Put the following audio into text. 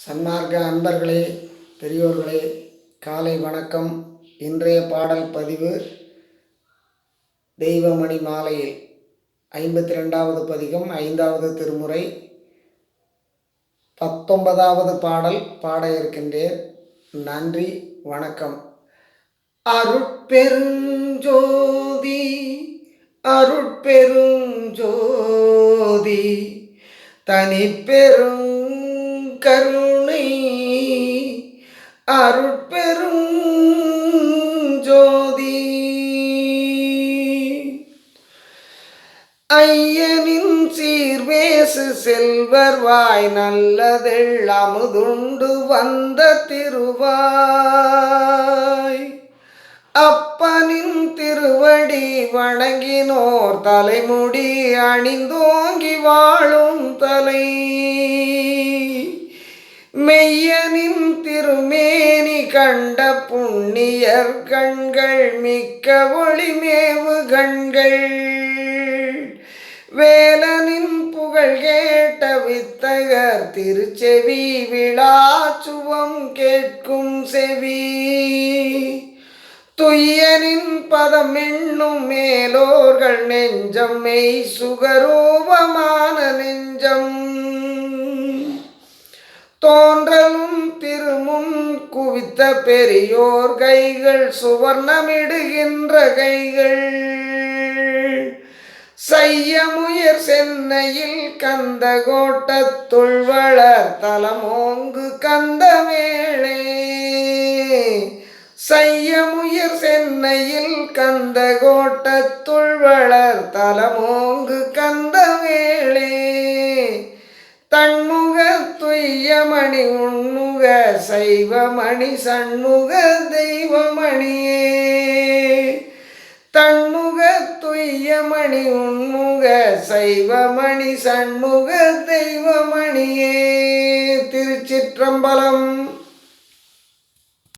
சன்மார்க்க அன்பர்களே பெரியோர்களே காலை வணக்கம். இன்றைய பாடல் பதிவு தெய்வமணி மாலையில். ஐம்பத்தி ரெண்டாவது பதிகம் ஐந்தாவது திருமுறை. பத்தொன்பதாவது பாடல் பாட இருக்கின்றேன். நன்றி வணக்கம். அருட்பெருஞ்சோதி அருட்பெருஞ்சோதி தனி கருணை அருட்பெரும் ஜோதி. ஐயனின் சீர்வேசு செல்வர் வாய் நல்லதெள் அமுதுண்டு வந்த திருவாய். அப்பனின் திருவடி வணங்கினோர் தலைமுடி அணிந்தோங்கி வாழும் தலை. மெய்யனின் திருமேனி கண்ட புண்ணியர் கண்கள் மிக்க ஒளிமேவு கண்கள். வேலனின் புகழ் கேட்ட வித்தகர் திருச்செவி விழாச்சுவம் கேட்கும் செவி. துய்யனின் பதம் எண்ணும் மேலோர்கள் நெஞ்சம் மெய் சுகரூபமான நெஞ்சம். திருமுன் குவித்த பெரியோர் கைகள் சுவர்ணமிடுகின்ற கைகள். செய்யமுயர் சென்னையில் கந்த கோட்டத்துள் வளர் தலமோங்கு கந்தவேளே செய்யமுயர் சென்னையில் கந்த கோட்டத்துள் வளர் தலமோங்கு கந்த வேளே தன்முக துய்யமணி உண்ணு சண்முக சைவமணி சண்முக தெய்வமணியே. தன்முக துய்யமணி உண்முக சைவமணி சண்முக தெய்வமணியே. திருச்சிற்றம்பலம்.